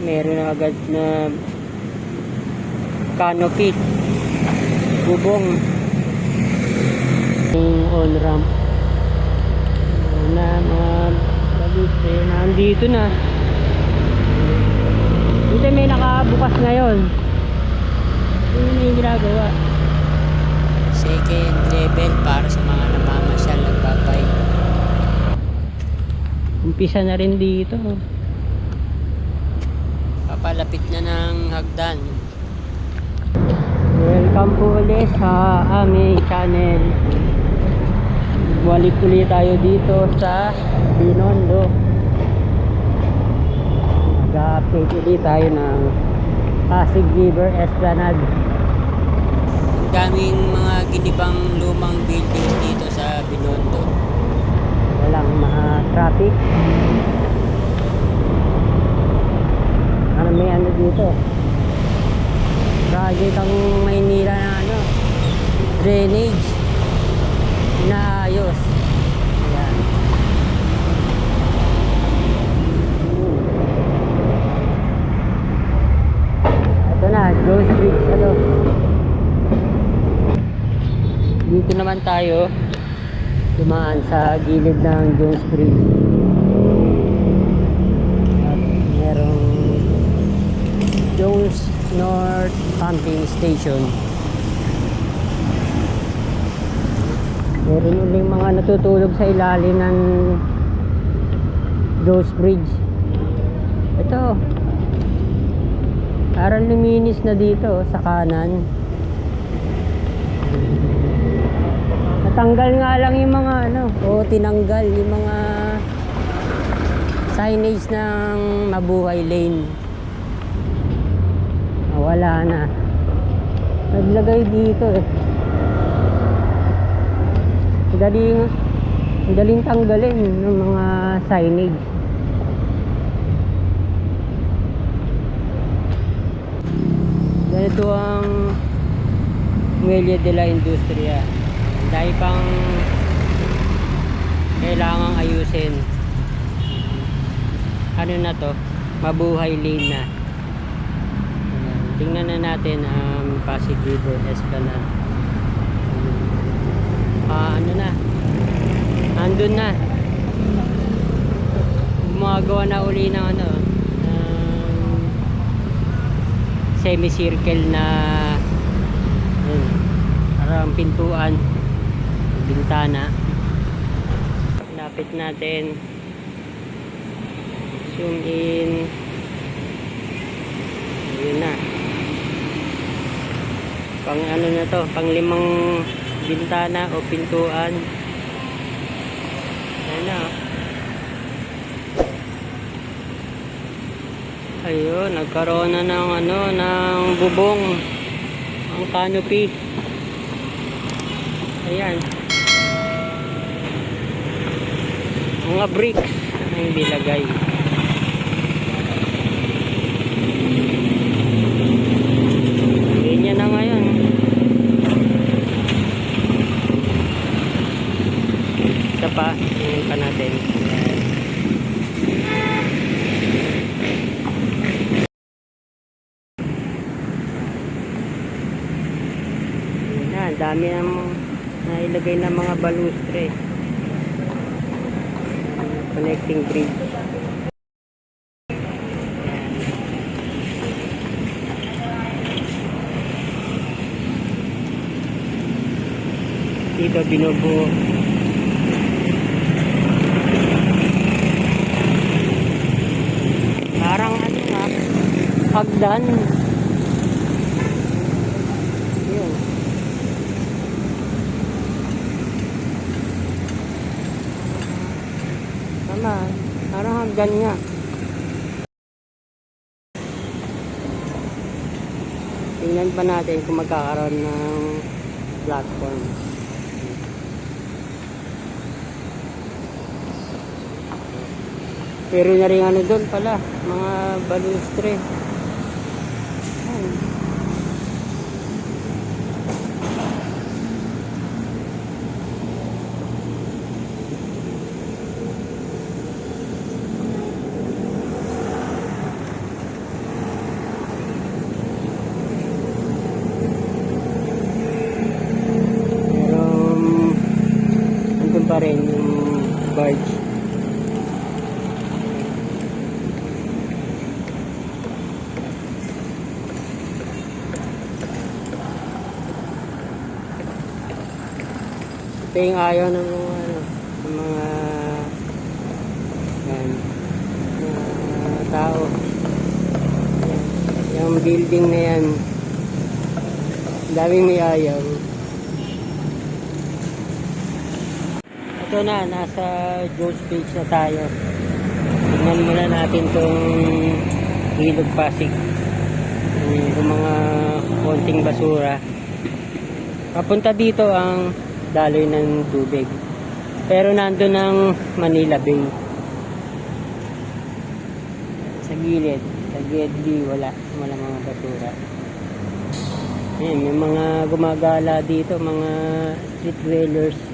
meron na agad na canopy. Bubong. Yung on ramp. Na. Mga balut eh, nandito na. Dito may nakabukas ngayon. Yun yung ginagawa. Second level para sa mga namamasyal nagbabay umpisa na rin dito papalapit na ng hagdan. Welcome po ulit sa aming channel. Balik ulit tayo dito sa Binondo. Nag-update ulit tayo ng Pasig River Esplanade. Daming mga ginibang lumang buildings dito sa Binondo. Walang mga traffic ano may ano dito. Project ang Maynila na ano drainage. Inaayos. Ayan. Ito na Jones Bridge ano. Dito naman tayo dumaan sa gilid ng Jones Bridge Jones North Pumping Station. Meron uling mga natutulog sa ilalim ng Jones Bridge. Ito. Parang luminis na dito sa kanan. Natanggal nga lang yung mga ano o tinanggal yung mga signage ng mabuhay lane wala na. Naglagay dito eh. Daling daling tanggalin ng mga signage. Ganito ang Muelle de la Industria. Dahil pang kailangang ayusin. Ano na to? Mabuhay lane na. Tingnan na natin ang Pasig River Esplanade. Ah ano na? Andun na. Gumagawa na uli ng ano ng semicircle na ayun, parang pintuan bintana. Lapit natin. Zoom in. Yun na pang ano na to pang limang bintana o pintuan. Ayun na oh. ayun nagkaroon na ng ano ng bubong. Ang canopy. Ayan. Mga bricks ang bilagay ganyan na ngayon isa pa tingnan pa natin Ayan. Ayan na, ang dami ng nailagay na mga balustre. Connecting bridge dito binubuo. Parang ano nga hagdan yun tama parang hagdan nga tingnan pa natin kung magkakaroon ng platform. Pero na rin ano doon pala mga balustre pa rin yung barge. Ito yung ayaw ng mga ano, ng mga yan, mga tao. Yan, yung building na yan. Daming may ayaw. Ito na, nasa Joe's Beach na tayo. Tingnan muna natin tong Ilog Pasig. Yung mga konting basura. Papunta dito ang daloy ng tubig. Pero nandun ang Manila Bay. Sa gilid. Sa gilid wala. Wala mga basura. Ayan, may mga gumagala dito, mga street dwellers.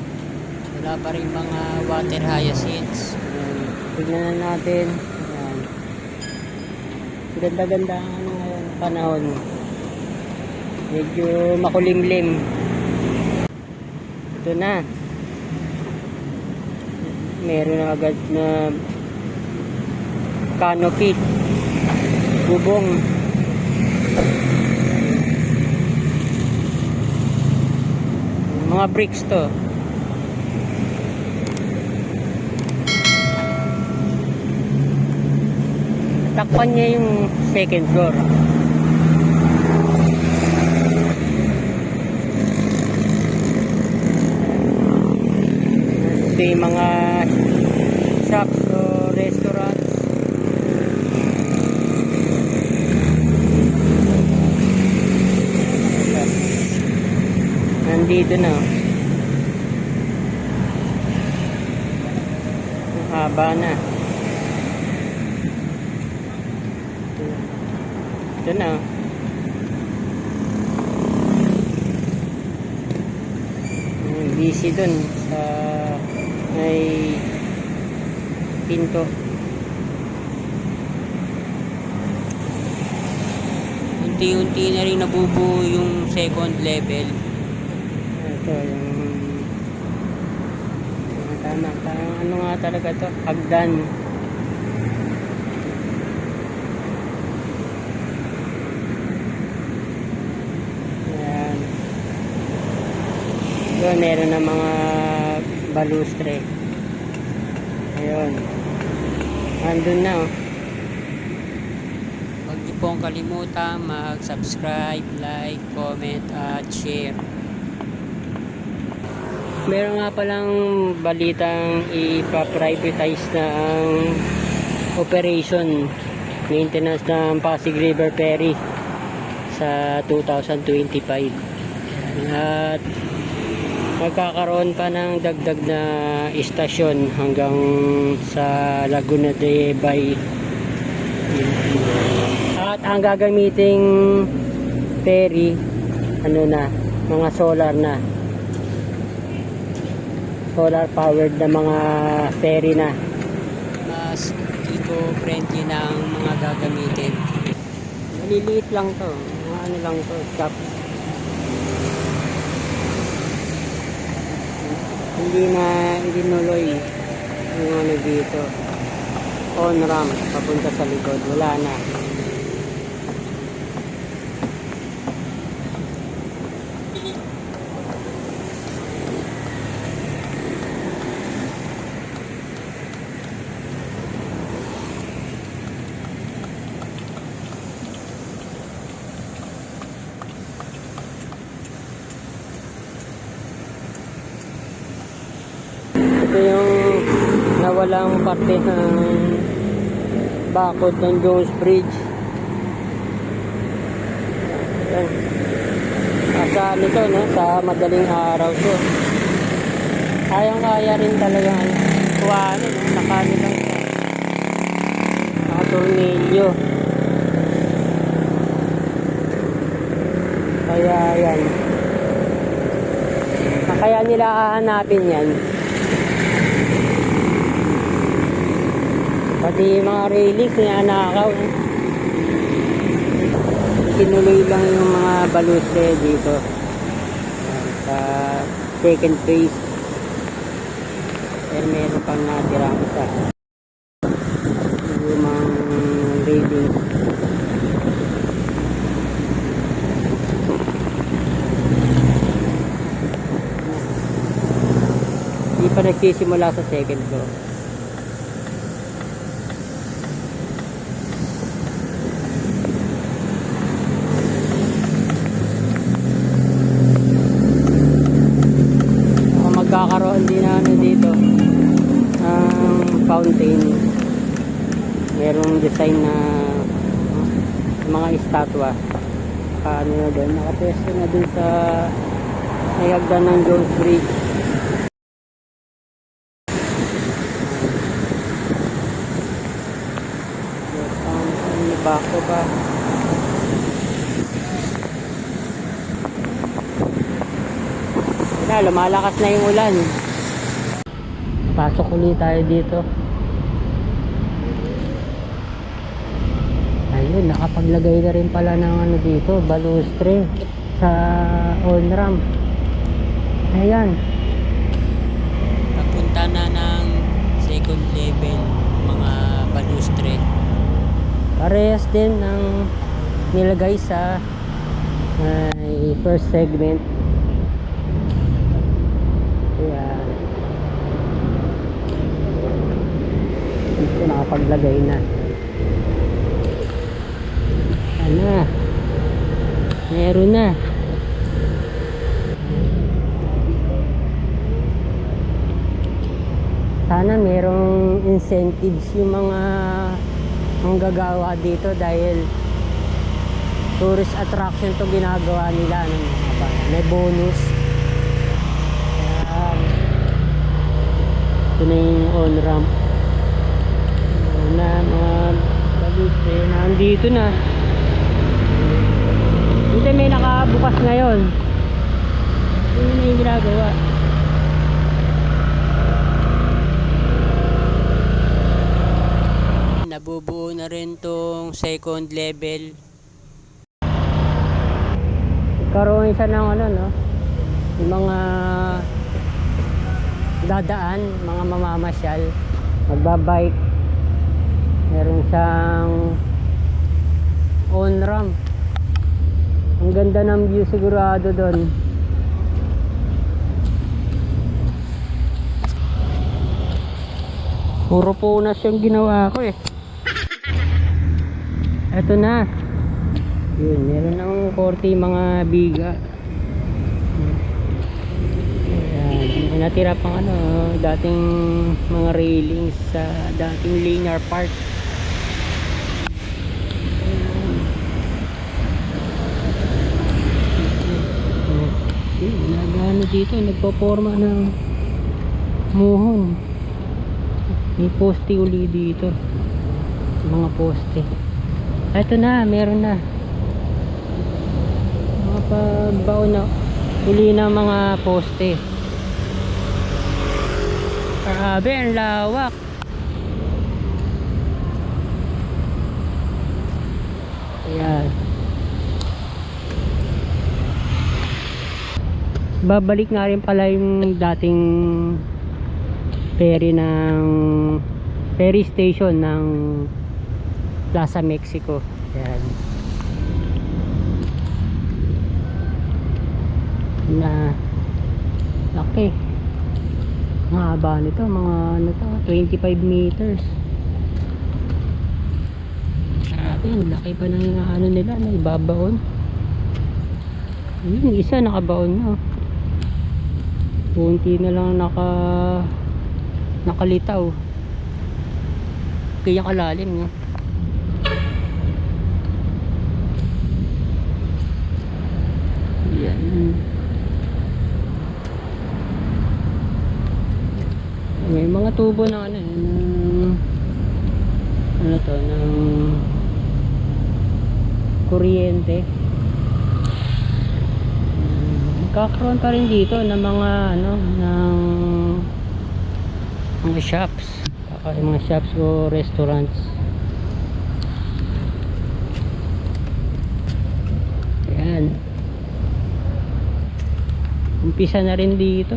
Wala pa rin mga water hyacinths. Tignan na natin. Ayan. Ganda-ganda ang ano panahon. Medyo makulimlim. Ito na. Meron na agad na canopy. Bubong. Mga bricks to. Takpan niya yung second floor. Ito yung mga shops o restaurants. Nandito na. Haba na. Ito na. Yung busy dun sa may pinto. Unti-unti na rin nabubuo yung second level. Ito yung tama. Parang ano nga talaga to? Hagdan. Ayan. Doon meron na mga balustre. Ayun. Andun na oh. Huwag niyo pong kalimutan mag-subscribe, like, comment, at share. Meron nga palang balitang ipa-privatize na ang operation maintenance ng Pasig River Ferry sa 2025. At magkakaroon pa ng dagdag na istasyon hanggang sa Laguna de Bay. At ang gagamiting ferry, ano na, mga solar na solar powered na mga ferry na. Mas eco-friendly na ang mga gagamitin. Maliliit lang to. Mga ano lang to. Shop. Hindi na itinuloy yung ano dito. On ramp. Papunta sa likod. Wala na. Ito yung nawalang parte ng bakod ng Jones Bridge. Yan. Nasa ano no? Sa madaling araw to. Kayang-kaya rin talaga ano. Kuwanin, no? Nakano lang siya. Nakatornilyo. Kaya yan. Kaya nila hahanapin yan. Pati mga railings na nakaw. Tinuloy lang yung mga balustre dito. Sa second phase. Pero meron pang natira isa. Yung mga railings. nagsisimula sa second floor. Estatwa. Paano na doon? Nakapesto na dun sa may hagdan ng Jones Bridge. Bako ba? Wala, lumalakas na yung ulan. Pasok ulit tayo dito. Ayun, nakapaglagay na rin pala ng ano dito, balustre sa on-ramp. Ayan. Papunta na ng second level mga balustre. Parehas din ng nilagay sa uh, first segment. Ayan. Dito nakapaglagay na. Ano? Meron na. Sana merong incentives yung mga ang gagawa dito dahil tourist attraction to ginagawa nila ano, mga ba? may bonus Ayan. ito na yung on ramp Ayan na mga balut eh, nandito na dito may nakabukas ngayon. Yun na yung ginagawa. Nabubuo na rin tong second level. karoon siya ng ano no? Yung mga dadaan mga mamamasyal. Magbabike. Meron siyang on ramp ang ganda ng view sigurado doon puro punas yung ginawa ko eh eto na yun, meron ng korte mga biga. Ayan, natira pang ano, dating mga railings sa dating linear park. Ayan, nagano dito, nagpo-forma ng muhon. May poste uli dito. Mga poste. Ito na, meron na mga pagbaon na uli ng mga poste grabe ang lawak ayan babalik nga rin pala yung dating ferry ng ferry station ng Plaza Mexico. Ayan na laki. Ang haba nito mga ano to 25 meters. Ayun, laki pa ng ano nila na ibabaon yun isa nakabaon na kunti na lang naka nakalitaw. Kaya kalalim no? Yan. May mga tubo na ano eh, ng ano to ng kuryente Magkakaroon pa rin dito ng mga ano ng mga shops. Yung mga shops o restaurants. Ayan. Umpisa na rin dito.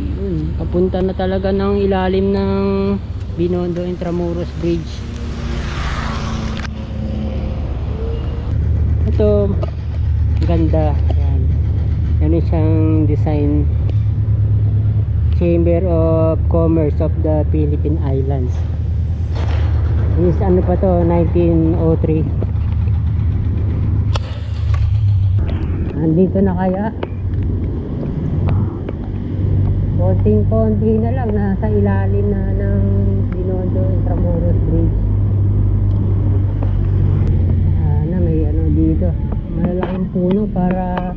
Yun, papunta na talaga ng ilalim ng Binondo Intramuros Bridge. Ito, Ganda. Yan. Yan siyang design. Chamber of Commerce of the Philippine Islands. Is ano pa to? 1903. Andito na kaya? Konting-konti na lang. Nasa ilalim na ng Binondo Intramuros Bridge. Sana may ano dito. Malalaking puno para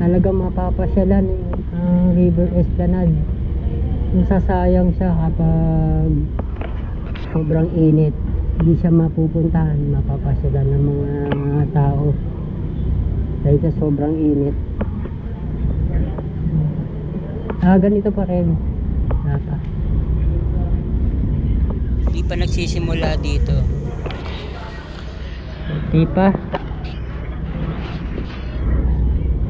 talagang mapapasyalan ang River Esplanade. Masasayang siya kapag sobrang init. Hindi siya mapupuntahan, mapapasyalan ng mga tao. Dahil sa sobrang init. Ah, ganito pa rin. Nata. Hindi pa nagsisimula dito. Di pa.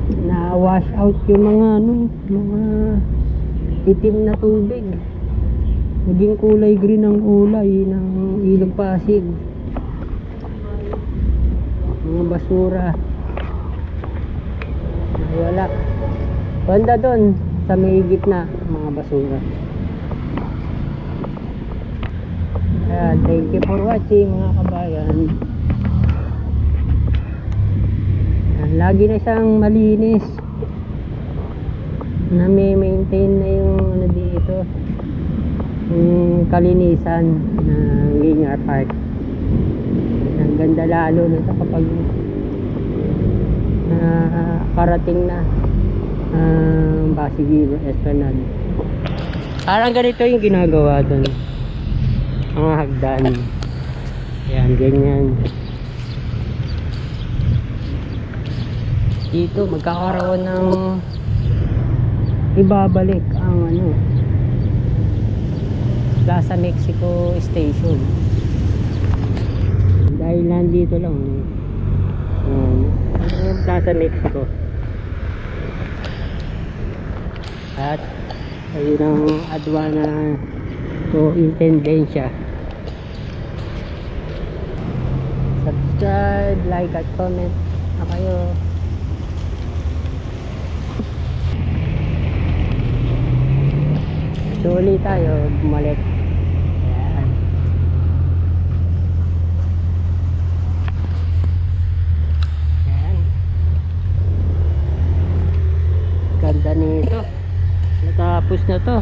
Na-wash out yung mga ano, mga itim na tubig. Naging kulay green ang kulay ng ilog Pasig. Mga basura. Wala. Banda doon sa may gitna mga basura. Ayan, thank you for watching mga kabayan. Ayan, lagi na siyang malinis. Na may maintain na yung ano dito. Yung kalinisan ng linear park. Ang ganda lalo sa kapag ah, karating na ang Pasig River Esplanade. Parang ganito yung ginagawa doon. Mga hagdan. Yan, ganyan. Dito, magkakaroon ng ibabalik ang ano Plaza Mexico Station. Dahil nandito lang. Um, yung Plaza Mexico. At ayun ang adwana to intendensya. Subscribe, like at comment na kayo. Suli tayo, bumalik. Ayan. Ayan. Ganda nito. Natapos na to.